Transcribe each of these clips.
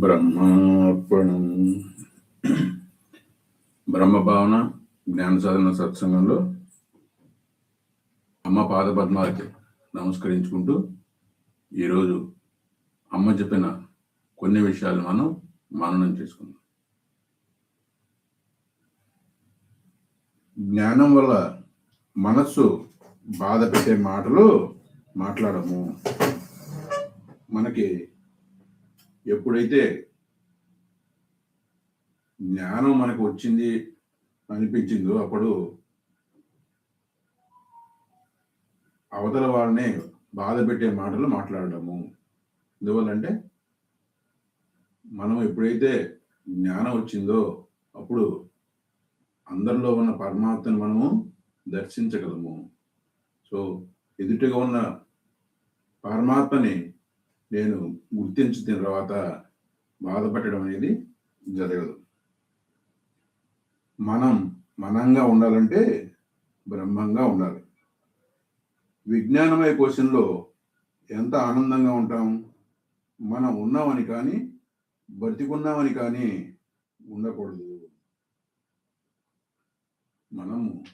బ్రహ్మార్పణం. బ్రహ్మభావన జ్ఞాన సాధన సత్సంగంలో అమ్మ పాద పద్మాలకి నమస్కరించుకుంటూ ఈరోజు అమ్మ చెప్పిన కొన్ని విషయాలు మనం మననం చేసుకుందాం. జ్ఞానం వల్ల మనస్సు బాధ పెట్టే మాటలు మాట్లాడము. మనకి ఎప్పుడైతే జ్ఞానం మనకు వచ్చింది అనిపించిందో అప్పుడు అవతల వాళ్ళని బాధ పెట్టే మాటలు మాట్లాడము ఎందువల్లంటే మనం ఎప్పుడైతే జ్ఞానం వచ్చిందో అప్పుడు అందరిలో ఉన్న పరమాత్మను మనము దర్శించగలము. సో ఎదుటిగా ఉన్న పరమాత్మని నేను గుర్తించిన తర్వాత బాధపడడం అనేది జరగదు. మనం మనంగా ఉండాలంటే బ్రహ్మంగా ఉండాలి. విజ్ఞానమయ కోశంలో ఎంత ఆనందంగా ఉంటాం? మనం ఉన్నామని కానీ బ్రతికున్నామని కానీ ఉండకూడదు. మనము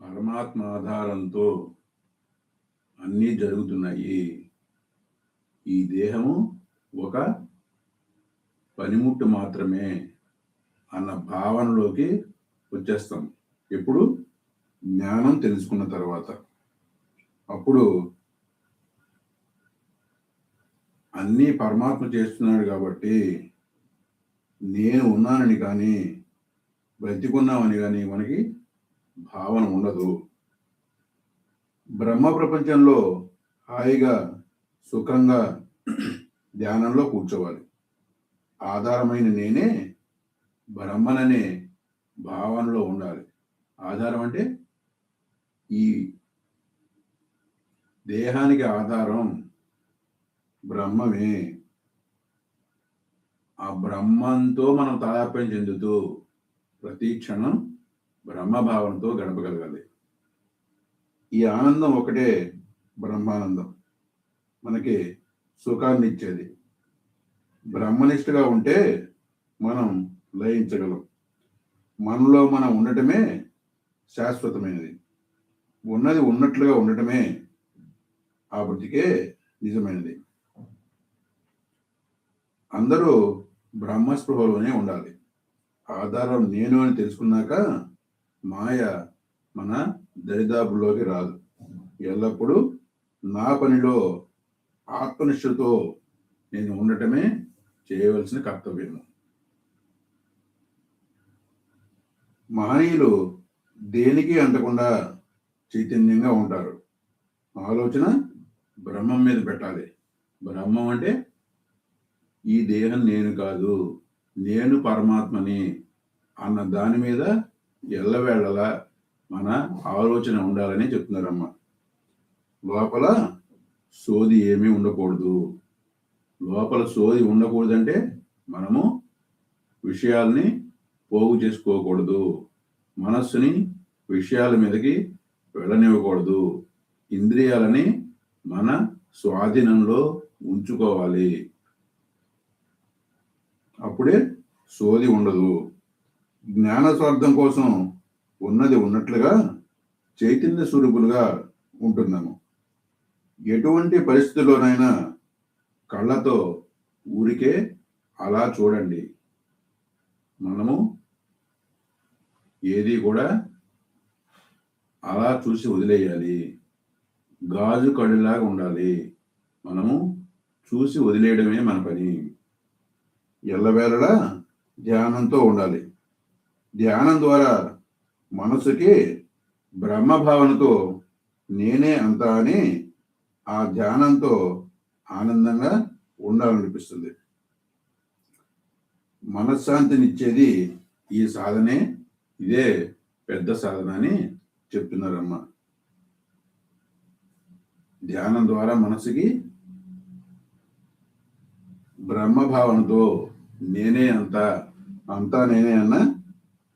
పరమాత్మ ఆధారంతో అన్నీ జరుగుతున్నాయి. ఈ దేహము ఒక పనిముట్టు మాత్రమే అన్న భావనలోకి వచ్చేస్తాం. ఎప్పుడు? జ్ఞానం తెలుసుకున్న తర్వాత. అప్పుడు అన్నీ పరమాత్మ చేస్తున్నాడు కాబట్టి నేను ఉన్నానని కానీ బ్రతికున్నామని కానీ మనకి భావన ఉండదు. బ్రహ్మ ప్రపంచంలో హాయిగా సుఖంగా ధ్యానంలో కూర్చోవాలి. ఆధారమైన నేనే బ్రహ్మననే భావనలో ఉండాలి. ఆధారం అంటే ఈ దేహానికి ఆధారం బ్రహ్మమే. ఆ బ్రహ్మంతో మనం తాదాప్యం చెందుతూ ప్రతి క్షణం బ్రహ్మభావనతో గడపగలగాలి. ఈ ఆనందం ఒకటే బ్రహ్మానందం. మనకి సుఖాన్ని ఇచ్చేది బ్రహ్మనిష్టగా ఉంటే మనం లయించగలం. మనలో మనం ఉండటమే శాశ్వతమైనది. ఉన్నది ఉన్నట్లుగా ఉండటమే ఆ బుద్ధికే నిజమైనది. అందరూ బ్రహ్మస్పృహలోనే ఉండాలి. ఆధారం నేను అని తెలుసుకున్నాక మాయ మన దరిదాపులోకి రాదు. ఎల్లప్పుడూ నా పనిలో ఆత్మనిష్ఠతో నేను ఉండటమే చేయవలసిన కర్తవ్యము. మహనీయులు దేనికి అంటకుండా చైతన్యంగా ఉంటారు? ఆలోచన బ్రహ్మం మీద పెట్టాలి. బ్రహ్మం అంటే ఈ దేహం నేను కాదు నేను పరమాత్మని అన్న దాని మీద ఎల్లవేళలా మన ఆలోచన ఉండాలని చెప్తున్నారమ్మ. లోపల సోది ఏమీ ఉండకూడదు. లోపల సోది ఉండకూడదంటే మనము విషయాల్ని పోగు చేసుకోకూడదు. మనస్సుని విషయాల మీదకి వెళ్ళనివ్వకూడదు. ఇంద్రియాలని మన స్వాధీనంలో ఉంచుకోవాలి. అప్పుడే సోది ఉండదు. జ్ఞాన స్వార్థం కోసం ఉన్నది ఉన్నట్లుగా చైతన్య స్వరూపులుగా ఉంటున్నాము ఎటువంటి పరిస్థితుల్లోనైనా కళ్ళతో ఊరికే అలా చూడండి. మనము ఏది కూడా అలా చూసి వదిలేయాలి. గాజు కళ్ళులాగా ఉండాలి. మనము చూసి వదిలేయడమే మన పని. ఎల్లవేళలా ధ్యానంతో ఉండాలి. ధ్యానం ద్వారా మనసుకి బ్రహ్మభావనతో నేనే అంతా అని ఆ ధ్యానంతో ఆనందంగా ఉండాలనిపిస్తుంది. మనశ్శాంతినిచ్చేది ఈ సాధనే ఇదే పెద్ద సాధన అని చెప్తున్నారమ్మ. ధ్యానం ద్వారా మనసుకి బ్రహ్మభావనతో నేనే అంత అంతా నేనే అన్న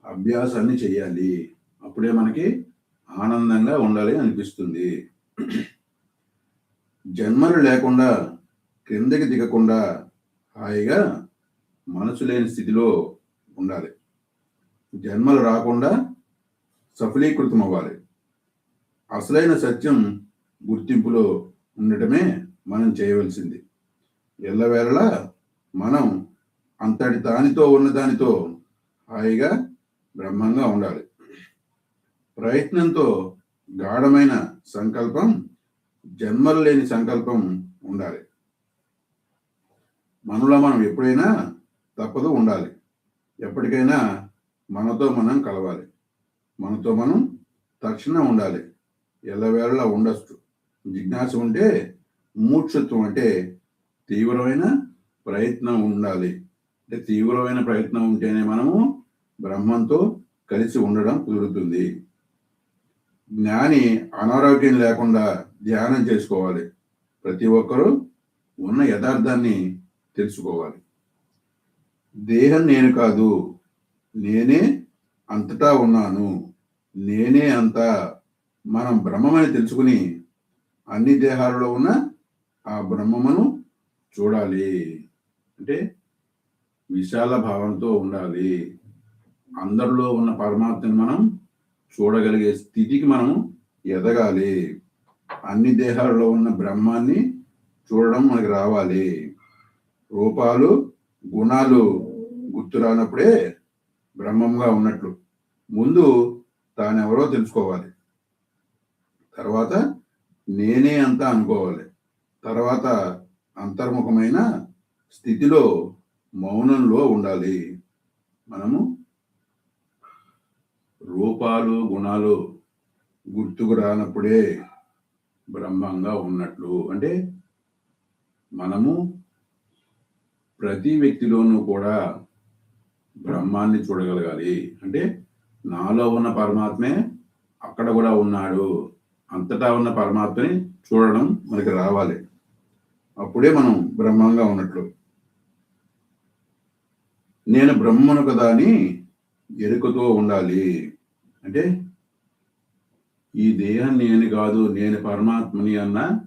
అభ్యాసాన్ని చేయాలి అప్పుడే మనకి ఆనందంగా ఉండాలి అనిపిస్తుంది. జన్మలు లేకుండా క్రిందకి దిగకుండా హాయిగా మనసు లేని స్థితిలో ఉండాలి. జన్మలు రాకుండా సఫలీకృతం అవ్వాలి అసలైన సత్యం గుర్తింపులో ఉండటమే మనం చేయవలసింది. ఎల్లవేళలా మనం అంతటి దానితో ఉన్న దానితో హాయిగా బ్రహ్మంగా ఉండాలి. ప్రయత్నంతో గాఢమైన సంకల్పం జన్మలు లేని సంకల్పం ఉండాలి. మనలో మనం ఎప్పుడైనా తప్పదు ఉండాలి. ఎప్పటికైనా మనతో మనం కలవాలి. మనతో మనం తక్షణం ఉండాలి. ఎల్లవేళలా ఉండొచ్చు. జిజ్ఞాస ఉంటే మూర్ఛత్వం అంటే తీవ్రమైన ప్రయత్నం ఉండాలి. అంటే తీవ్రమైన ప్రయత్నం ఉంటేనే మనము బ్రహ్మంతో కలిసి ఉండడం కుదురుతుంది. జ్ఞాని అనారోగ్యం లేకుండా ధ్యానం చేసుకోవాలి. ప్రతి ఒక్కరూ ఉన్న యథార్థాన్ని తెలుసుకోవాలి. దేహం నేను కాదు నేనే అంతటా ఉన్నాను. నేనే అంతా మనం బ్రహ్మమని తెలుసుకుని అన్ని దేహాలలో ఉన్న ఆ బ్రహ్మమును చూడాలి. అంటే విశాల భావంతో ఉండాలి. అందరిలో ఉన్న పరమాత్మని మనం చూడగలిగే స్థితికి మనము ఎదగాలి. అన్ని దేహాలలో ఉన్న బ్రహ్మాన్ని చూడడం మనకి రావాలి. రూపాలు గుణాలు గుర్తు రానప్పుడే బ్రహ్మంగా ఉన్నట్లు. ముందు తానెవరో తెలుసుకోవాలి. తర్వాత నేనే అంతా అనుకోవాలి. తర్వాత అంతర్ముఖమైన స్థితిలో మౌనంలో ఉండాలి. మనము రూపాలు గుణాలు గుర్తుకు రానప్పుడే బ్రహ్మంగా ఉన్నట్లు. అంటే మనము ప్రతి వ్యక్తిలోనూ కూడా బ్రహ్మాన్ని చూడగలగాలి. అంటే నాలో ఉన్న పరమాత్మే అక్కడ కూడా ఉన్నాడు. అంతటా ఉన్న పరమాత్మని చూడడం మనకి రావాలి. అప్పుడే మనం బ్రహ్మంగా ఉన్నట్లు. నేను బ్రహ్మను కదా అని ఎరుకతో ఉండాలి. అంటే ఈ దేహం నేను కాదు నేను పరమాత్మని అన్న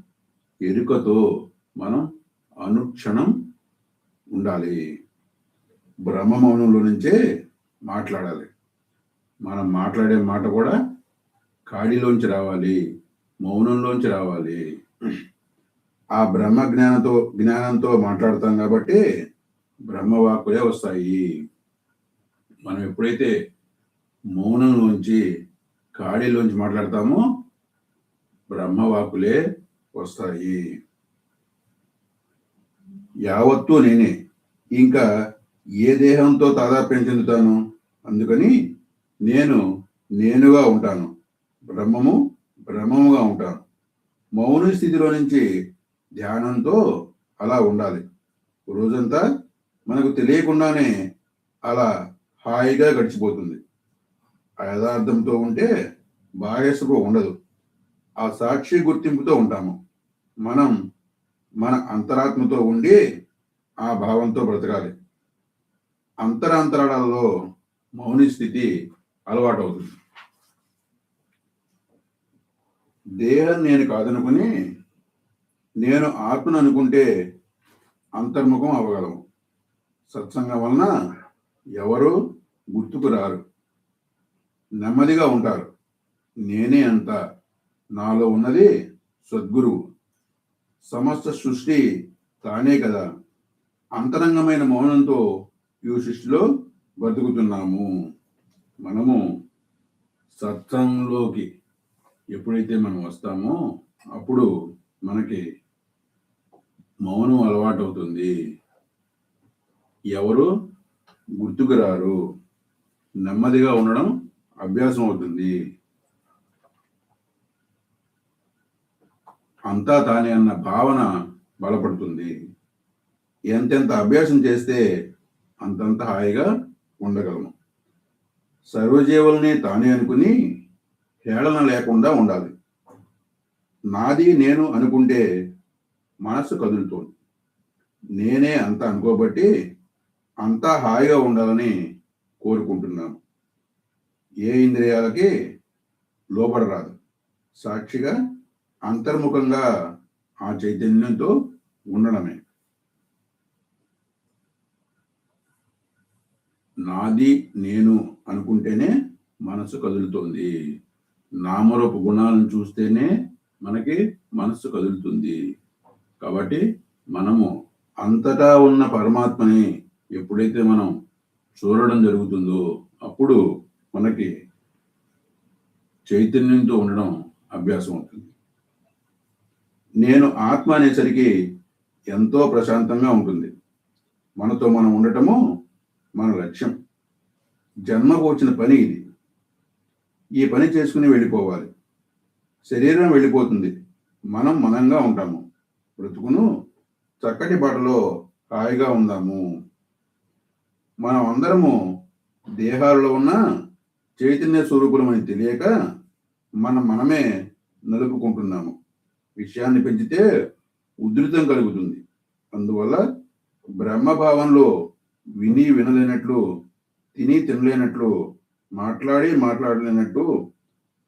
ఎరుకతో మనం అనుక్షణం ఉండాలి. బ్రహ్మ మౌనంలో నుంచే మాట్లాడాలి. మనం మాట్లాడే మాట కూడా కాడిలోంచి రావాలి మౌనంలోంచి రావాలి. ఆ బ్రహ్మ జ్ఞానంతో జ్ఞానంతో మాట్లాడతాం కాబట్టి బ్రహ్మవాకులే వస్తాయి. మనం ఎప్పుడైతే మౌనంలోంచి కాడిలోంచి మాట్లాడతాము బ్రహ్మవాకులే వస్తాయి. యావత్తు నేనే. ఇంకా ఏ దేహంతో తాదాప్యం చెందుతాను? అందుకని నేను నేనుగా ఉంటాను. బ్రహ్మము బ్రహ్మముగా ఉంటాను. మౌన స్థితిలో నుంచి ధ్యానంతో అలా ఉండాలి. రోజంతా మనకు తెలియకుండానే అలా హాయిగా గడిచిపోతుంది. ఆ యథార్థంతో ఉంటే బాహ్యసుకు ఉండదు. ఆ సాక్షి గుర్తింపుతో ఉంటాము. మనం మన అంతరాత్మతో ఉండి ఆ భావంతో బ్రతకాలి. అంతరాంతరాలలో మౌని స్థితి అలవాటు అవుతుంది దేహం నేను కాదనుకుని నేను ఆత్మను అనుకుంటే అంతర్ముఖం అవ్వగలము సత్సంగం వలన ఎవరు గుర్తుకు రారు. నెమ్మదిగా ఉంటారు. నేనే అంత. నాలో ఉన్నది సద్గురువు. సమస్త సృష్టి తానే కదా. అంతరంగమైన మౌనంతో ఈ సృష్టిలో బతుకుతున్నాము మనము సత్సంగంలోకి ఎప్పుడైతే మనం వస్తామో అప్పుడు మనకి మౌనం అలవాటు అవుతుంది ఎవరు గుర్తుకు రారు. నెమ్మదిగా ఉండడం అభ్యాసం అవుతుంది. అంతా తానే అన్న భావన బలపడుతుంది. ఎంతెంత అభ్యాసం చేస్తే అంతంత హాయిగా ఉండగలము. సర్వజీవుల్ని తానే అనుకుని హేళన లేకుండా ఉండాలి. నాది నేను అనుకుంటే మనసు కదులుతోంది. నేనే అంత అనుకోబట్టి అంతా హాయిగా ఉండాలని కోరుకుంటున్నాను. ఏ ఇంద్రియాలకి లోపడరాదు సాక్షిగా అంతర్ముఖంగా ఆ చైతన్యంతో ఉండడమే. నాది నేను అనుకుంటేనే మనసు కదులుతుంది. నామరూప గుణాలను చూస్తేనే మనకి మనస్సు కదులుతుంది. కాబట్టి మనము అంతటా ఉన్న పరమాత్మని ఎప్పుడైతే మనం చూడడం జరుగుతుందో అప్పుడు మనకి చైతన్యంతో ఉండడం అభ్యాసం అవుతుంది. నేను ఆత్మ అనేసరికి ఎంతో ప్రశాంతంగా ఉంటుంది. మనతో మనం ఉండటము మన లక్ష్యం. జన్మకు వచ్చిన పని ఇది. ఈ పని చేసుకుని వెళ్ళిపోవాలి. శరీరం వెళ్ళిపోతుంది. మనం మనంగా ఉంటాము. బ్రతుకును చక్కటి బాటలో హాయిగా ఉందాము. మనం అందరము దేహాలలో ఉన్న చైతన్య స్వరూపులమని తెలియక మనం మనమే నలుపుకుంటున్నాము. విషయాన్ని పెంచితే ఉధృతం కలుగుతుంది. అందువల్ల బ్రహ్మభావంలో విని వినలేనట్లు తిని తినలేనట్లు మాట్లాడి మాట్లాడలేనట్టు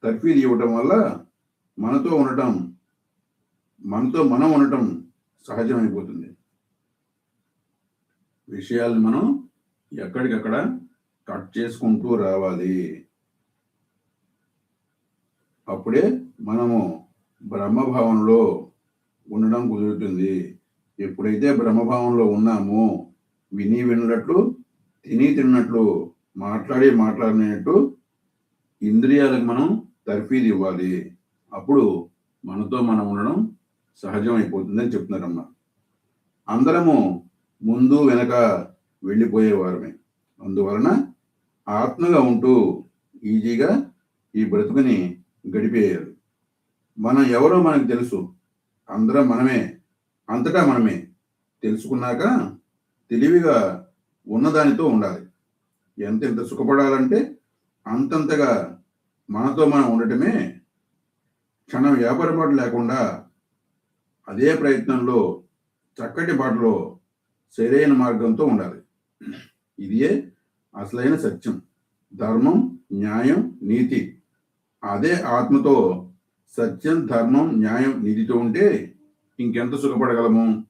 తర్ఫీదు ఇవ్వటం వల్ల మనతో ఉండటం మనతో మనం ఉండటం సహజమైపోతుంది. విషయాలను మనం ఎక్కడికక్కడ కట్ చేసుకుంటూ రావాలి. అప్పుడే మనము బ్రహ్మభావంలో ఉండడం కుదురుతుంది. ఎప్పుడైతే బ్రహ్మభావంలో ఉన్నామో విని విన్నట్లు తిని తిన్నట్లు మాట్లాడి మాట్లాడినట్టు ఇంద్రియాలకు మనం తర్ఫీది ఇవ్వాలి. అప్పుడు మనతో మనం ఉండడం సహజం అయిపోతుందని చెప్తున్నారమ్మ. అందరము ముందు వెనక వెళ్ళిపోయేవారమే. అందువలన ఆత్మగా ఉంటూ ఈజీగా ఈ బ్రతుకుని గడిపేయాలి. మనం ఎవరో మనకు తెలుసు. అందరం మనమే అంతటా మనమే తెలుసుకున్నాక తెలివిగా ఉన్నదానితో ఉండాలి. ఎంతెంత సుఖపడాలంటే అంతంతగా మనతో మనం ఉండటమే క్షణం వ్యాపారపాటు లేకుండా అదే ప్రయత్నంలో చక్కటి బాటలో సరైన మార్గంతో ఉండాలి. ఇదియే అసలైన సత్యం. ధర్మం న్యాయం నీతి. అదే ఆత్మతో సత్యం ధర్మం న్యాయం నీతితో ఉంటే ఇంకెంత సుఖపడగలము?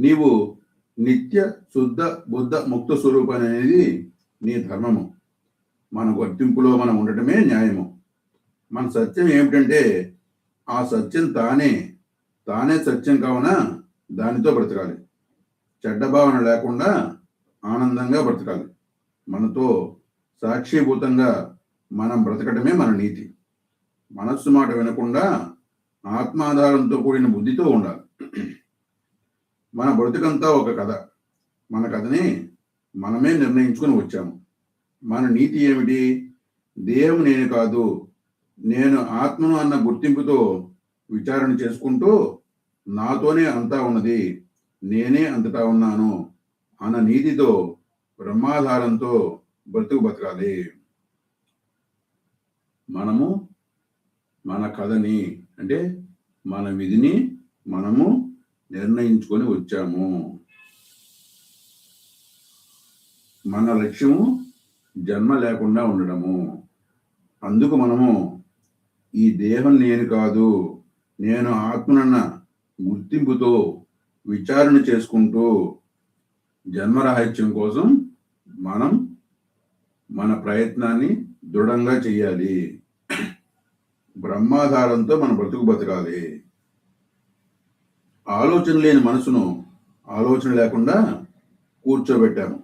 నీవు నిత్య శుద్ధ బుద్ధ ముక్త స్వరూపం అనేది నీ ధర్మము. మన వర్తింపులో మనం ఉండటమే న్యాయము. మన సత్యం ఏమిటంటే ఆ సత్యం తానే తానే సత్యం కావున దానితో బ్రతకాలి. చెడ్డ భావన లేకుండా ఆనందంగా బ్రతకాలి. మనతో సాక్షిభూతంగా మనం బ్రతకటమే మన నీతి. మనస్సు మాట వినకుండా ఆత్మాధారంతో కూడిన బుద్ధితో ఉండాలి. మన బ్రతుకంతా ఒక కథ. మన కథని మనమే నిర్ణయించుకుని వచ్చాము. మన నీతి ఏమిటి? దేహం నేను కాదు నేను ఆత్మను అన్న గుర్తింపుతో విచారణ చేసుకుంటూ నాతోనే అంతా ఉన్నది. నేనే అంతటా ఉన్నాను. అన్న నీతితో బ్రహ్మాధారంతో బ్రతుకు బతకాలి. మనము మన కథని అంటే మన విధిని మనము నిర్ణయించుకొని వచ్చాము. మన లక్ష్యము జన్మ లేకుండా ఉండడము. అందుకు మనము ఈ దేహం నేను కాదు నేను ఆత్మనన్న గుర్తింపుతో విచారణ చేసుకుంటూ జన్మరాహిత్యం కోసం మనం మన ప్రయత్నాన్ని దృఢంగా చేయాలి బ్రహ్మాధారంతో మన బ్రతుకు బతకాలి. ఆలోచన లేని మనసును ఆలోచన లేకుండా కూర్చోబెట్టాము.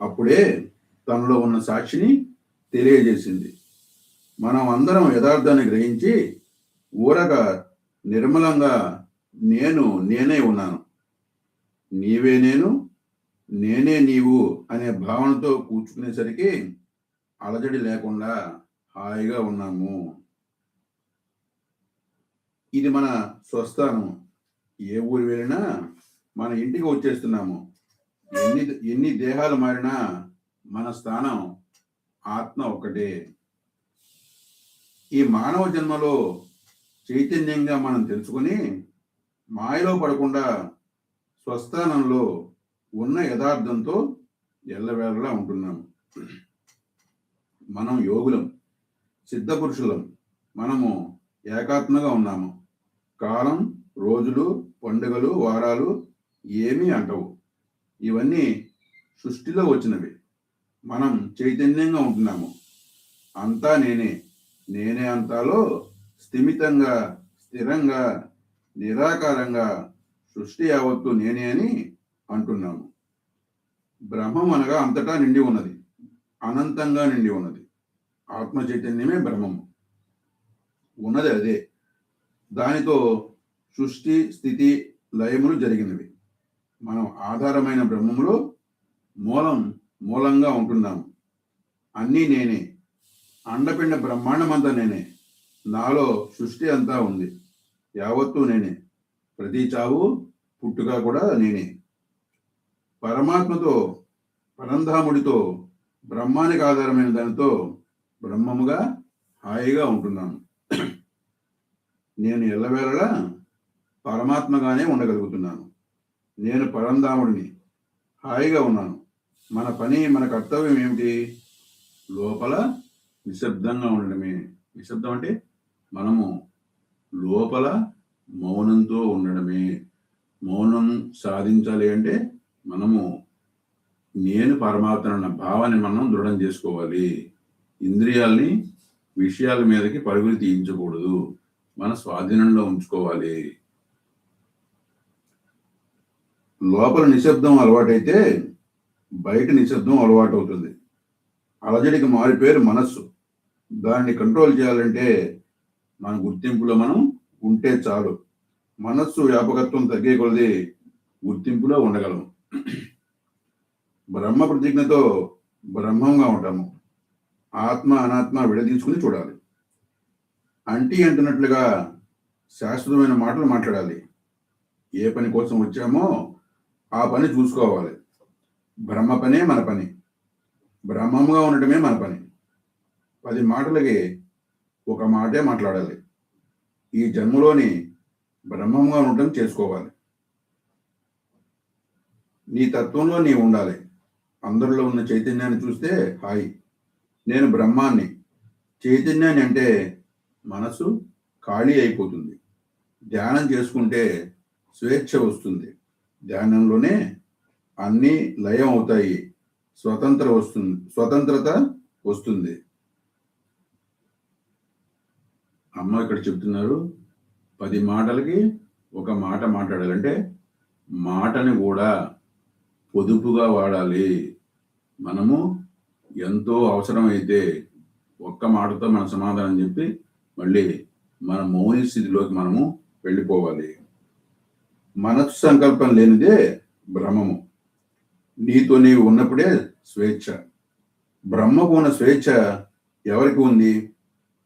అప్పుడే తనలో ఉన్న సాక్షిని తెలియజేసింది. మనం అందరం యథార్థాన్ని గ్రహించి ఊరగా నిర్మలంగా నేను నేనే ఉన్నాను. నీవే నేను నేనే నీవు అనే భావనతో కూర్చుకునేసరికి అలజడి లేకుండా హాయిగా ఉన్నాము. ఇది మన స్వస్థానం. ఏ ఊరు వెళ్ళినా మన ఇంటికి వచ్చేస్తున్నాము. ఎన్ని ఎన్ని దేహాలు మారినా మన స్థానం ఆత్మ ఒకటే ఈ మానవ జన్మలో చైతన్యంగా మనం తెలుసుకుని మాయలో పడకుండా స్వస్థానంలో ఉన్న యథార్థంతో ఎల్లవేళలా ఉంటున్నాము. మనం యోగులం సిద్ధపురుషులం మనము ఏకాత్మగా ఉన్నాము. కాలం రోజులు పండుగలు వారాలు ఏమీ అంటవు. ఇవన్నీ సృష్టిలో వచ్చినవి. మనం చైతన్యంగా ఉంటున్నాము. అంతా నేనే. నేనే అంతాలో స్థిమితంగా స్థిరంగా నిరాకారంగా సృష్టి యావత్తు నేనే అని అంటున్నాము. బ్రహ్మం అనగా అంతటా నిండి ఉన్నది. అనంతంగా నిండి ఉన్నది. ఆత్మ చైతన్యమే బ్రహ్మము ఉన్నది అదే. దానితో సృష్టి స్థితి లయములు జరిగినవి. మనం ఆధారమైన బ్రహ్మములో మూలం మూలంగా ఉంటున్నాము. అన్నీ నేనే. అండపిండ బ్రహ్మాండమంతా నేనే. నాలో సృష్టి అంతా ఉంది. యావత్తు నేనే. ప్రతి చావు పుట్టుక కూడా నేనే. పరమాత్మతో పరంధాముడితో బ్రహ్మానికి ఆధారమైన దానితో బ్రహ్మముగా హాయిగా ఉంటున్నాను. నేను ఎల్లవేళలా పరమాత్మగానే ఉండగలుగుతున్నాను. నేను పరంధాముడిని హాయిగా ఉన్నాను. మన పని మన కర్తవ్యం ఏమిటి? లోపల నిశ్శబ్దంగా ఉండడమే. నిశ్శబ్దం అంటే మనము లోపల మౌనంతో ఉండడమే. మౌనం సాధించాలి అంటే మనము నేను పరమాత్మ అన్న భావాన్ని మనం దృఢం చేసుకోవాలి. ఇంద్రియాల్ని విషయాల మీదకి పరుగులు తీయించకూడదు. మన స్వాధీనంలో ఉంచుకోవాలి. లోపల నిశ్శబ్దం అలవాటైతే బయట నిశ్శబ్దం అలవాటు అవుతుంది అలజడికి మారి పేరు మనస్సు. దాన్ని కంట్రోల్ చేయాలంటే మన గుర్తింపులో మనం ఉంటే చాలు. మనస్సు వ్యాపకత్వం తగ్గే కొలది గుర్తింపులో ఉండగలము బ్రహ్మ ప్రతిజ్ఞతో బ్రహ్మంగా ఉంటాము. ఆత్మ అనాత్మ విడదీసుకుని చూడాలి. అంటీ అంటున్నట్లుగా శాశ్వతమైన మాటలు మాట్లాడాలి. ఏ పని కోసం వచ్చామో ఆ పని చూసుకోవాలి. బ్రహ్మ పనే మన పని. బ్రహ్మంగా ఉండటమే మన పని. పది మాటలకి ఒక మాటే మాట్లాడాలి. ఈ జన్మలోని బ్రహ్మంగా ఉండటం చేసుకోవాలి. నీ తత్వంలో నీ ఉండాలి. అందరిలో ఉన్న చైతన్యాన్ని చూస్తే హాయి. నేను బ్రహ్మాన్ని. చైతన్యాన్ని అంటే మనసు ఖాళీ అయిపోతుంది. ధ్యానం చేసుకుంటే స్వేచ్ఛ వస్తుంది. ధ్యానంలోనే అన్నీ లయం అవుతాయి. స్వతంత్ర వస్తుంది స్వతంత్రత వస్తుంది. అమ్మ ఇక్కడ చెప్తున్నారు పది మాటలకి ఒక మాట మాట్లాడాలంటే మాటని కూడా పొదుపుగా వాడాలి. మనము ఎంతో అవసరమైతే ఒక్క మాటతో మన సమాధానం చెప్పి మళ్ళీ మన మౌని స్థితిలోకి మనము వెళ్ళిపోవాలి. మనస్సు సంకల్పం లేనిదే భ్రమము. నీతో నీవు ఉన్నప్పుడే స్వేచ్ఛ. బ్రహ్మకు ఉన్న స్వేచ్ఛ ఎవరికి ఉంది?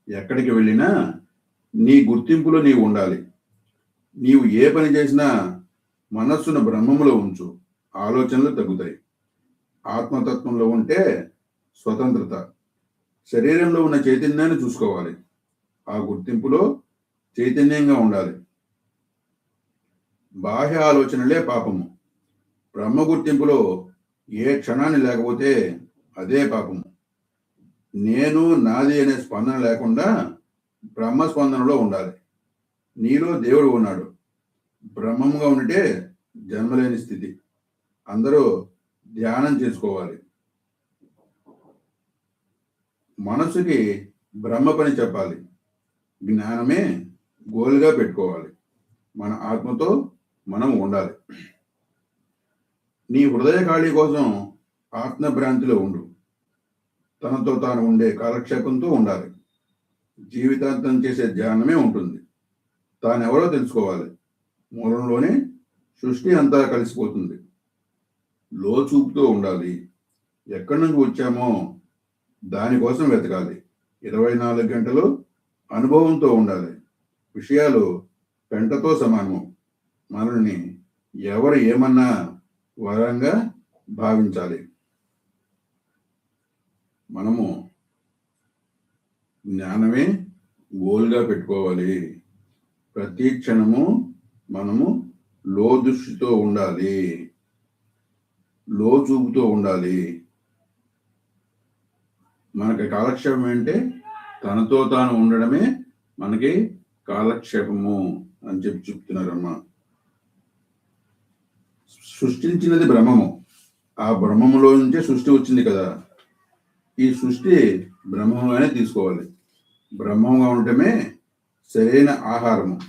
ఎక్కడికి వెళ్ళినా నీ గుర్తింపులో నీవు ఉండాలి. నీవు ఏ పని చేసినా మనస్సును బ్రహ్మములో ఉంచు. ఆలోచనలు తగ్గుతాయి. ఆత్మతత్వంలో ఉంటే స్వతంత్రత శరీరంలో ఉన్న చైతన్యాన్ని చూసుకోవాలి. ఆ గుర్తింపులో చైతన్యంగా ఉండాలి. బాహ్య ఆలోచనలే పాపము. బ్రహ్మ గుర్తింపులో ఏ క్షణాన్ని లేకపోతే అదే పాపము. నేను నాది అనే స్పందన లేకుండా బ్రహ్మ స్పందనలో ఉండాలి. నీలో దేవుడు ఉన్నాడు. బ్రహ్మంగా ఉంటే జన్మలేని స్థితి. అందరూ ధ్యానం చేసుకోవాలి. మనసుకి బ్రహ్మ పని చెప్పాలి. జ్ఞానమే గోల్గా పెట్టుకోవాలి. మన ఆత్మతో మనం ఉండాలి. నీ హృదయ ఖాళీ కోసం ఆత్మభ్రాంతిలో ఉండు. తనతో తాను ఉండే కాలక్షేపంతో ఉండాలి. జీవితాంతం చేసే ధ్యానమే ఉంటుంది. తానెవరో తెలుసుకోవాలి. మూలంలోనే సృష్టి అంతా కలిసిపోతుంది. లోచూపుతో ఉండాలి. ఎక్కడి నుంచి వచ్చామో దానికోసం వెతకాలి. ఇరవై నాలుగు గంటలు అనుభవంతో ఉండాలి. విషయాలు పెంటతో సమానము. మనల్ని ఎవరు ఏమన్నా వరంగా భావించాలి. మనము జ్ఞానమే గోల్గా పెట్టుకోవాలి. ప్రతి క్షణము మనము లో దృష్టితో ఉండాలి. లో చూపుతూ ఉండాలి. మనకి కాలక్షేపం అంటే తనతో తాను ఉండడమే మనకి కాలక్షేపము అని చెప్పి చెప్తున్నారమ్మా. సృష్టించినది బ్రహ్మము. ఆ బ్రహ్మములో నుంచే సృష్టి వచ్చింది కదా. ఈ సృష్టి బ్రహ్మంగానే తీసుకోవాలి. బ్రహ్మంగా ఉండటమే సరైన ఆహారము.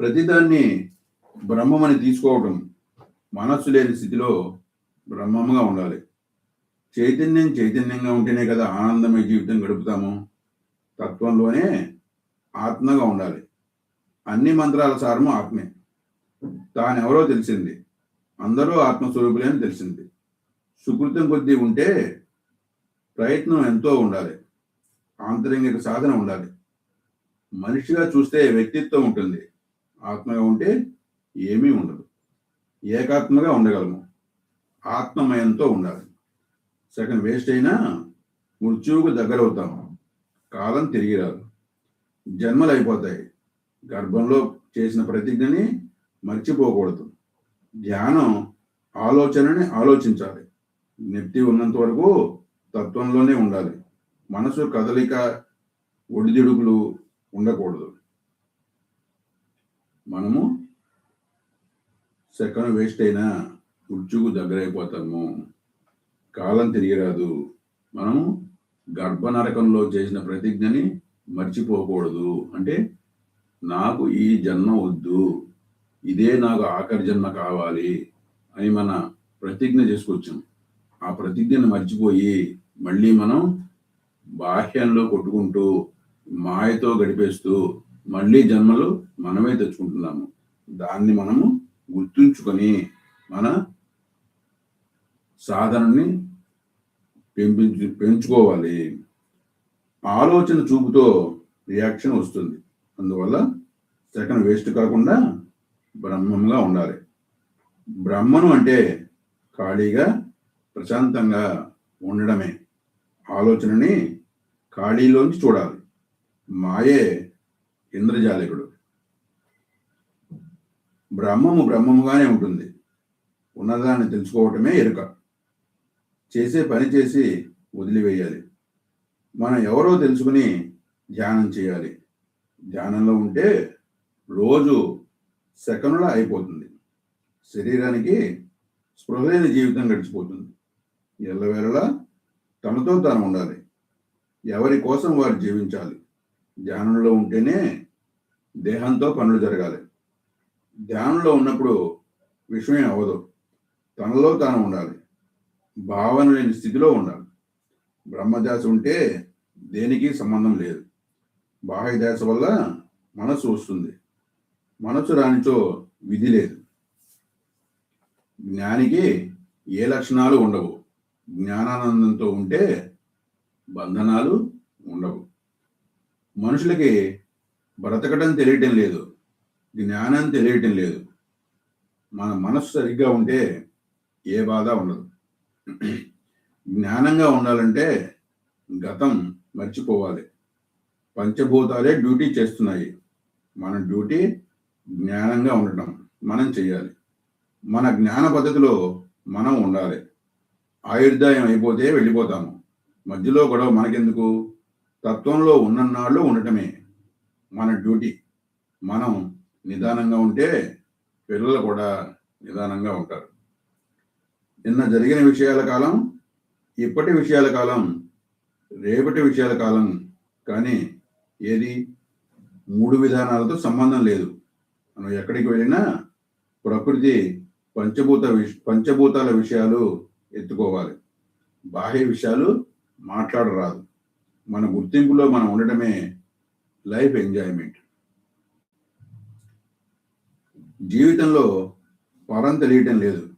ప్రతిదాన్ని బ్రహ్మమని తీసుకోవటం. మనస్సు లేని స్థితిలో బ్రహ్మంగా ఉండాలి. చైతన్యం చైతన్యంగా ఉంటేనే కదా ఆనందమయ జీవితం గడుపుతాము. తత్వంలోనే ఆత్మగా ఉండాలి. అన్ని మంత్రాల సారము ఆత్మే. తానెవరో తెలిసింది. అందరూ ఆత్మస్వరూపులే అని తెలిసింది. సుకృతం కొద్దీ ఉంటే ప్రయత్నం ఎంతో ఉండాలి. ఆంతరంగిక సాధన ఉండాలి. మనిషిగా చూస్తే వ్యక్తిత్వం ఉంటుంది. ఆత్మగా ఉంటే ఏమీ ఉండదు. ఏకాత్మగా ఉండగలము. ఆత్మమయంతో ఉండాలి. సెకండ్ వేస్ట్ అయినా మృత్యువుకు దగ్గర అవుతాం కాలం తిరిగి రాదు. జన్మలు అయిపోతాయి. గర్భంలో చేసిన ప్రతిజ్ఞని మర్చిపోకూడదు. ధ్యానం ఆలోచనని ఆలోచించాలి. నెప్తి ఉన్నంత వరకు తత్వంలోనే ఉండాలి. మనసు కదలిక ఒడిదిడుగులు ఉండకూడదు. మనము సెకండ్ వేస్ట్ అయినా మృత్యుకు దగ్గరైపోతాము. కాలం తిరిగి రాదు మనము గర్భనరకంలో చేసిన ప్రతిజ్ఞని మర్చిపోకూడదు. అంటే నాకు ఈ జన్మ వద్దు. ఇదే నాకు ఆఖరి జన్మ కావాలి అని మన ప్రతిజ్ఞ చేసుకొచ్చాం. ఆ ప్రతిజ్ఞను మర్చిపోయి మళ్ళీ మనం బాహ్యంలో కొట్టుకుంటూ మాయతో గడిపేస్తూ మళ్ళీ జన్మలు మనమే తెచ్చుకుంటున్నాము. దాన్ని మనము గుర్తుంచుకొని మన సాధనని పెంపించు పెంచుకోవాలి. ఆలోచన చూపుతో రియాక్షన్ వస్తుంది. అందువల్ల సెకండ్ వేస్ట్ కాకుండా బ్రహ్మంగా ఉండాలి. బ్రహ్మను అంటే ఖాళీగా ప్రశాంతంగా ఉండడమే. ఆలోచనని ఖాళీలోంచి చూడాలి. మాయే ఇంద్రజాలికుడు. బ్రహ్మము బ్రహ్మముగానే ఉంటుంది. ఉన్నదాన్ని తెలుసుకోవటమే ఎరుక. చేసే పని చేసి వదిలివేయాలి. మనం ఎవరో తెలుసుకుని ధ్యానం చేయాలి. ధ్యానంలో ఉంటే రోజు సెకనులా అయిపోతుంది. శరీరానికి స్పృహలైన జీవితం గడిచిపోతుంది. ఎల్లవేళలా తనతో తాను ఉండాలి. ఎవరి కోసం వారు జీవించాలి? ధ్యానంలో ఉంటేనే దేహంతో పనులు జరగాలి. ధ్యానంలో ఉన్నప్పుడు విషయం అవ్వదు. తనలో తాను ఉండాలి. భావన లేని స్థితిలో ఉండాలి. బ్రహ్మధ్యాస ఉంటే దేనికి సంబంధం లేదు. బాహ్య ధ్యాస వల్ల మనసు వస్తుంది. మనసు రానిచో విధి లేదు. జ్ఞానికి ఏ లక్షణాలు ఉండవు. జ్ఞానానందంతో ఉంటే బంధనాలు ఉండవు. మనుషులకి బ్రతకడం తెలియటం లేదు. జ్ఞానం తెలియటం లేదు. మన మనసు సరిగ్గా ఉంటే ఏ బాధ ఉండదు. జ్ఞానంగా ఉండాలంటే గతం మర్చిపోవాలి. పంచభూతాలే డ్యూటీ చేస్తున్నాయి. మన డ్యూటీ జ్ఞానంగా ఉండటం. మనం చేయాలి మన జ్ఞాన పద్ధతిలో మనం ఉండాలి. ఆయుర్దాయం అయిపోతే వెళ్ళిపోతాము. మధ్యలో గొడవ మనకెందుకు? తత్వంలో ఉన్నన్నాళ్ళు ఉండటమే మన డ్యూటీ. మనం నిదానంగా ఉంటే పిల్లలు కూడా నిదానంగా ఉంటారు. నిన్న జరిగిన విషయాల కాలం ఇప్పటి విషయాల కాలం రేపటి విషయాల కాలం కానీ ఏది మూడు విధానాలతో సంబంధం లేదు. మనం ఎక్కడికి వెళ్ళినా ప్రకృతి పంచభూత విష పంచభూతాల విషయాలు ఎత్తుకోవాలి. బాహ్య విషయాలు మాట్లాడరాదు. మన గుర్తింపులో మనం ఉండటమే లైఫ్ ఎంజాయ్మెంట్. జీవితంలో పరం తెలియటం లేదు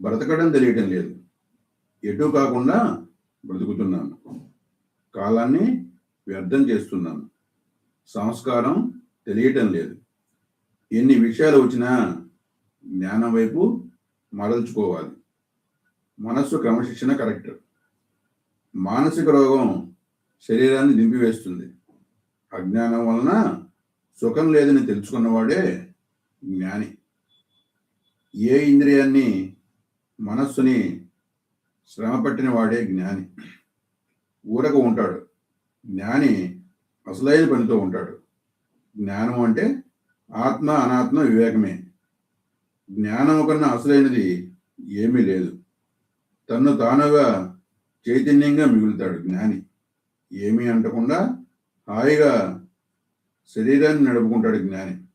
బ్రతకడం తెలియటం లేదు. ఎటు కాకుండా బ్రతుకుతున్నాను కాలాన్ని వ్యర్థం చేస్తున్నాను సంస్కారం తెలియటం లేదు. ఎన్ని విషయాలు వచ్చినా జ్ఞానం వైపు మరల్చుకోవాలి. మనస్సు క్రమశిక్షణ కరెక్ట్. మానసిక రోగం శరీరాన్ని దింపివేస్తుంది. అజ్ఞానం వలన సుఖం లేదని తెలుసుకున్నవాడే జ్ఞాని. ఏ ఇంద్రియాన్ని మనస్సుని శ్రమ పట్టిన వాడే జ్ఞాని. ఊరక ఉంటాడు. జ్ఞాని అసలైన పనితో ఉంటాడు. జ్ఞానం అంటే ఆత్మ అనాత్మ వివేకమే. జ్ఞానం కన్నా అసలైనది ఏమీ లేదు. తన్ను తానుగా చైతన్యంగా మిగులుతాడు జ్ఞాని. ఏమీ అంటకుండా హాయిగా శరీరాన్ని నడుపుకుంటాడు జ్ఞాని.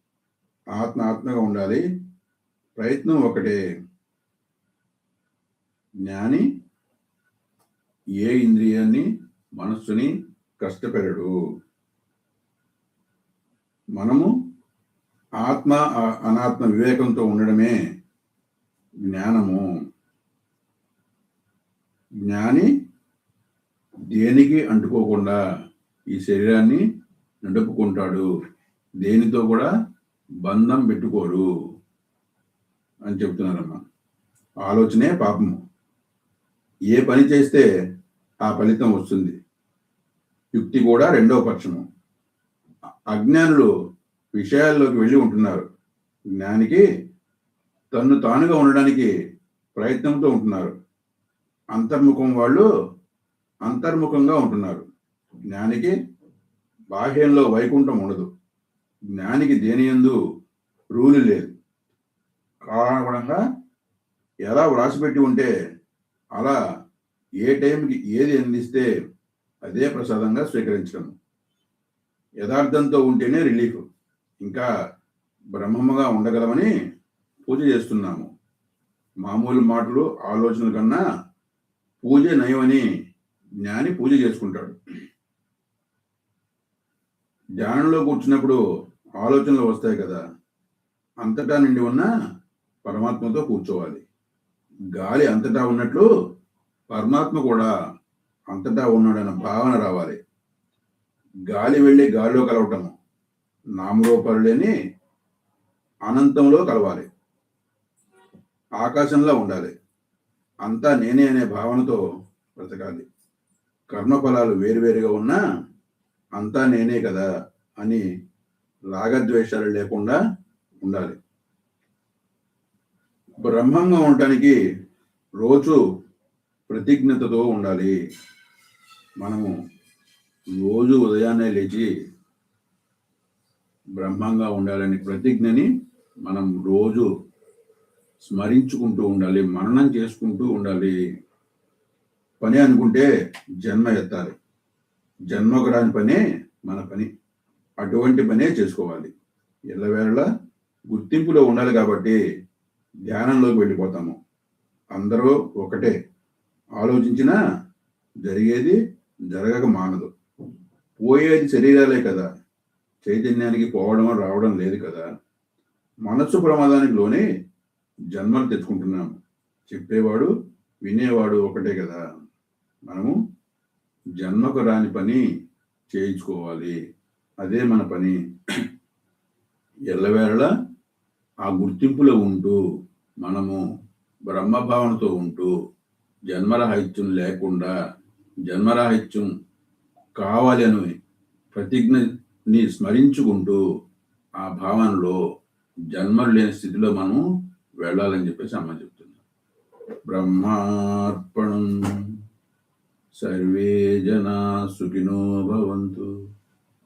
ఆత్మ ఆత్మగా ఉండాలి. ప్రయత్నం ఒకటే. జ్ఞాని ఏ ఇంద్రియాన్ని మనస్సుని కష్టపెడడు. మనము ఆత్మ అనాత్మ వివేకంతో ఉండడమే జ్ఞానము. జ్ఞాని దేనికి అంటుకోకుండా ఈ శరీరాన్ని నడుపుకుంటాడు. దేనితో కూడా బంధం పెట్టుకోరు అని చెప్తున్నారమ్మా. ఆలోచనే పాపము. ఏ పని చేస్తే ఆ ఫలితం వస్తుంది. యుక్తి కూడా రెండవ పక్షము. అజ్ఞానులు విషయాల్లోకి వెళ్ళి ఉంటున్నారు. జ్ఞానికి తన్ను తానుగా ఉండడానికి ప్రయత్నంతో ఉంటున్నారు. అంతర్ముఖం వాళ్ళు అంతర్ముఖంగా ఉంటున్నారు. జ్ఞానికి బాహ్యంలో వైకుంఠం ఉండదు. జ్ఞానికి దేని యందు రూలు లేదు. కారణంగా ఎలా వ్రాసిపెట్టి ఉంటే అలా ఏ టైంకి ఏది అందిస్తే అదే ప్రసాదంగా స్వీకరించడం. యథార్థంతో ఉంటేనే రిలీఫ్. ఇంకా బ్రహ్మముగా ఉండగలమని పూజ చేస్తున్నాము. మామూలు మాటలు ఆలోచనల కన్నా పూజ నయమని జ్ఞాని పూజ చేసుకుంటాడు. ధ్యానంలో కూర్చున్నప్పుడు ఆలోచనలు వస్తాయి కదా. అంతటా నిండి ఉన్న పరమాత్మతో కూర్చోవాలి. గాలి అంతటా ఉన్నట్లు పరమాత్మ కూడా అంతటా ఉన్నాడన్న భావన రావాలి. గాలి వెళ్ళి గాలిలో కలవటము నామరూపాలు లేని అనంతంలో కలవాలి. ఆకాశంలో ఉండాలి. అంతా నేనే అనే భావనతో బ్రతకాలి. కర్మఫలాలు వేరువేరుగా ఉన్నా అంతా నేనే కదా అని రాగద్వేషాలు లేకుండా ఉండాలి. బ్రహ్మంగా ఉండటానికి రోజు ప్రతిజ్ఞతతో ఉండాలి. మనము రోజు ఉదయాన్నే లేచి బ్రహ్మంగా ఉండాలని ప్రతిజ్ఞని మనం రోజు స్మరించుకుంటూ ఉండాలి మననం చేసుకుంటూ ఉండాలి. పని అనుకుంటే జన్మ ఎత్తాలి. జన్మ రాని పనే మన పని. అటువంటి పనే చేసుకోవాలి. ఎల్లవేళలా గుర్తింపులో ఉండాలి కాబట్టి ధ్యానంలోకి వెళ్ళిపోతాము. అందరూ ఒకటే. ఆలోచించినా జరిగేది జరగక మానదు. పోయేది శరీరాలే కదా. చైతన్యానికి పోవడం రావడం లేదు కదా. మనస్సు ప్రమాదానికి లోనే జన్మలు తెచ్చుకుంటున్నాం. చెప్పేవాడు వినేవాడు ఒకటే కదా. మనము జన్మకు రాని పని చేయించుకోవాలి. అదే మన పని. ఎల్లవేళలా ఆ గుర్తింపులో ఉంటూ మనము బ్రహ్మభావనతో ఉంటూ జన్మరాహిత్యం లేకుండా జన్మరాహిత్యం కావాలని ప్రతిజ్ఞని స్మరించుకుంటూ ఆ భావనలో జన్మలు లేని స్థితిలో మనం వెళ్ళాలని చెప్పేసి అమ్మ చెప్తున్నారు బ్రహ్మార్పణం. సర్వే జనా సుఖినో భవంతు.